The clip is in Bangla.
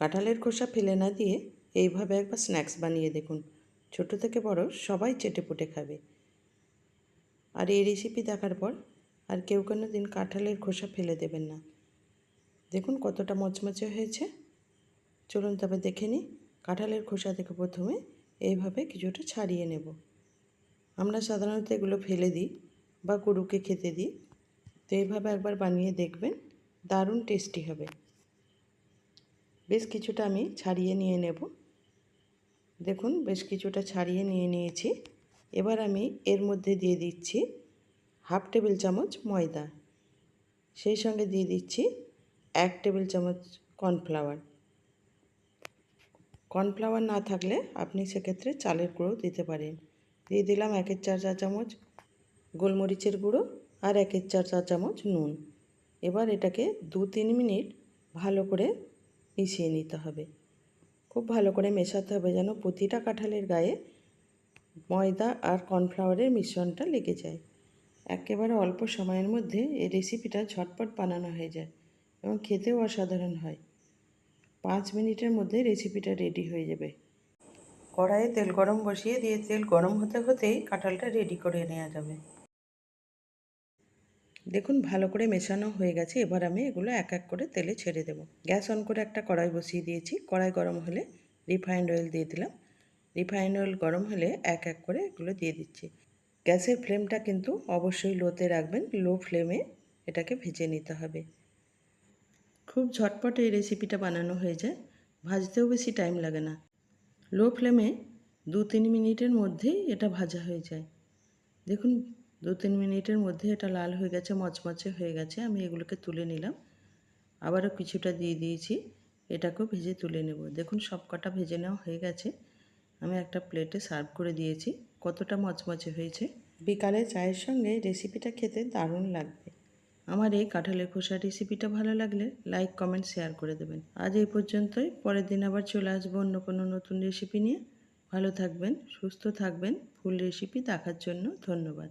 কাঁঠালের খোসা ফেলে না দিয়ে এইভাবে একবার স্ন্যাক্স বানিয়ে দেখুন। ছোট থেকে বড় সবাই চেটে পুটে খাবে। আর এই রেসিপি দেখার পর আর কেউ কোনো দিন কাঁঠালের খোসা ফেলে দেবেন না। দেখুন কতটা মচমচে হয়েছে। চলুন তবে দেখে নিই কাঁঠালের খোসা থেকে প্রথমে এইভাবে কিছুটা ছাড়িয়ে নেব। আমরা সাধারণত এগুলো ফেলে দিই বা গরুকে খেতে দিই। তো এইভাবে একবার বানিয়ে দেখবেন দারুণ টেস্টি হবে। বেশ কিছুটা আমি ছাড়িয়ে নিয়ে নেব। দেখুন, বেশ কিছুটা ছাড়িয়ে নিয়ে নিয়েছি। এবার আমি এর মধ্যে দিয়ে দিচ্ছি হাফ টেবিল চামচ ময়দা। সেই সঙ্গে দিয়ে দিচ্ছি এক টেবিল চামচ কর্নফ্লাওয়ার। কর্নফ্লাওয়ার না থাকলে আপনি সেক্ষেত্রে চালের গুঁড়ো দিতে পারেন। দিয়ে দিলাম একের চার চা চামচ গোলমরিচের গুঁড়ো আর একের চার চা চামচ নুন। এবার এটাকে দু তিন মিনিট ভালো করে মিশিয়ে নিতে হবে। খুব ভালো করে মেশাতে হবে যেন প্রতিটা কাঁঠালের গায়ে ময়দা আর কর্নফ্লাওয়ারের মিশ্রণটা লেগে যায়। একেবারে অল্প সময়ের মধ্যে এই রেসিপিটা ঝটপট বানানো হয়ে যায় এবং খেতেও অসাধারণ হয়। পাঁচ মিনিটের মধ্যে রেসিপিটা রেডি হয়ে যাবে। কড়াইয়ে তেল গরম বসিয়ে দিয়ে তেল গরম হতে হতেই কাঁঠালটা রেডি করে নেওয়া যাবে। দেখুন, ভালো করে মেশানো হয়ে গেছে। এবার আমি এগুলো এক এক করে তেলে ছেড়ে দেব। গ্যাস অন করে একটা কড়াই বসিয়ে দিয়েছি। কড়াই গরম হলে রিফাইন্ড অয়েল দিয়ে দিলাম। রিফাইন্ড অয়েল গরম হলে এক এক করে এগুলো দিয়ে দিচ্ছি। গ্যাসের ফ্লেমটা কিন্তু অবশ্যই লোতে রাখবেন। লো ফ্লেমে এটাকে ভেজে নিতে হবে। খুব ঝটপট এই রেসিপিটা বানানো হয়ে যায়। ভাজতেও বেশি টাইম লাগে না। লো ফ্লেমে দু তিন মিনিটের মধ্যেই এটা ভাজা হয়ে যায়। দেখুন দু তিন মিনিটের মধ্যে এটা লাল হয়ে গেছে, মচমচে হয়ে গেছে, আমি এগুলোকে তুলে নিলাম। আবারও কিছুটা দিয়ে দিয়েছি, এটাকেও ভেজে তুলে নেব। দেখুন, সব কটা ভেজে নেওয়া হয়ে গেছে। আমি একটা প্লেটে সার্ভ করে দিয়েছি, কতটা মচমচে হয়েছে। বিকালে চায়ের সঙ্গে রেসিপিটা খেতে দারুণ লাগবে। আমার এই কাঁঠালের খোসা রেসিপিটা ভালো লাগলে লাইক, কমেন্ট, শেয়ার করে দেবেন। আজ এই পর্যন্তই, পরের দিন আবার চলে আসব অন্য কোনো নতুন রেসিপি নিয়ে। ভালো থাকবেন, সুস্থ থাকবেন, ফুল রেসিপি দেখার জন্য ধন্যবাদ।